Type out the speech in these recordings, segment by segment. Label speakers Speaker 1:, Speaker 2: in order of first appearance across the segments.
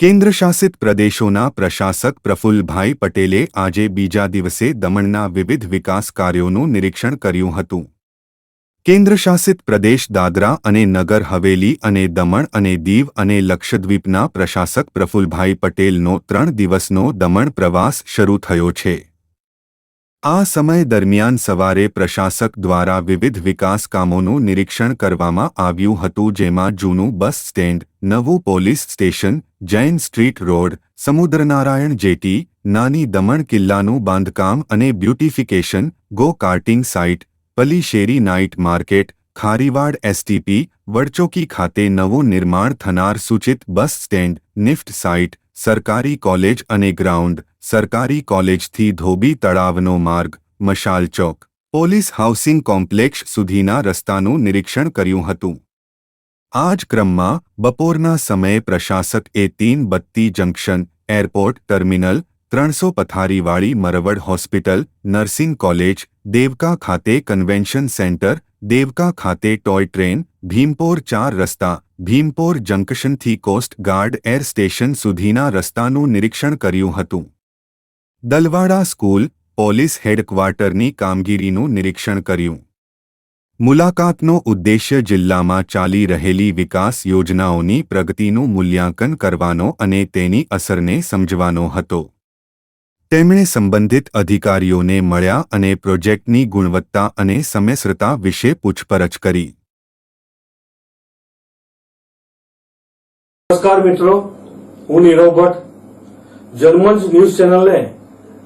Speaker 1: કેન્દ્રશાસિત પ્રદેશોના પ્રશાસક પ્રફુલ્લભાઈ પટેલે આજે બીજા દિવસે દમણના વિવિધ વિકાસ કાર્યોનું નિરીક્ષણ કર્યું હતું. કેન્દ્રશાસિત પ્રદેશ દાદરા અને નગર હવેલી અને દમણ અને દીવ અને લક્ષદ્વીપના પ્રશાસક પ્રફુલ્લભાઈ પટેલનો ત્રણ દિવસનો દમણ પ્રવાસ શરૂ થયો છે. આ સમય દરમિયાન સવારે પ્રશાસક દ્વારા વિવિધ વિકાસ કામોનું નિરીક્ષણ કરવામાં આવ્યું હતું જેમાં જૂનું બસ સ્ટેન્ડ, નવું police station, Jain street road, Samudranarayan jetty, Nani Daman કિલ્લાનું બાંધકામ અને beautification go karting site, Palisheri night market, Khariwad STP, Vadchowki ખાતે નવું નિર્માણ થનાર સૂચિત બસ સ્ટેન્ડ, નિફ્ટ સાઇટ, સરકારી કોલેજ અને ગ્રાઉન્ડ સરકારી કોલેજથી ધોબી તળાવનો માર્ગ, Mashal Chowk. Police housing complex સુધીના રસ્તાનું નિરીક્ષણ કર્યું હતું. આ જ ક્રમમાં બપોરના સમયે પ્રશાસક એ તીન બત્તી જંકશન, એરપોર્ટ, ટર્મિનલ, ત્રણસો પથારીવાળી Marwad hospital, nursing college, Devka ખાતે કન્વેન્શન સેન્ટર, દેવકા ખાતે ટોય ટ્રેન, ભીમપોર ચાર રસ્તા, ભીમપોર જંકશનથી કોસ્ટ ગાર્ડ એર સ્ટેશન સુધીના રસ્તાનું નિરીક્ષણ કર્યું હતું. દલવાડા સ્કૂલ પોલીસ હેડક્વાર્ટરની કામગીરીનું નિરીક્ષણ કર્યું. મુલાકાતનો ઉદ્દેશ્ય જિલ્લામાં ચાલી રહેલી વિકાસ યોજનાઓની પ્રગતિનું મૂલ્યાંકન કરવાનો અને તેની અસરને સમજવાનો હતો. તેમણે સંબંધિત અધિકારીઓને મળ્યા અને પ્રોજેક્ટની ગુણવત્તા અને સમયસરતા વિશે પૂછપરછ કરી.
Speaker 2: નમસ્કાર મિત્રો, હું નીરવ ભટ્ટ. જર્મન્સ ન્યૂઝ ચેનલને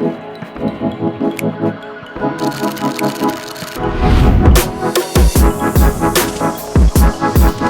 Speaker 3: Thank you.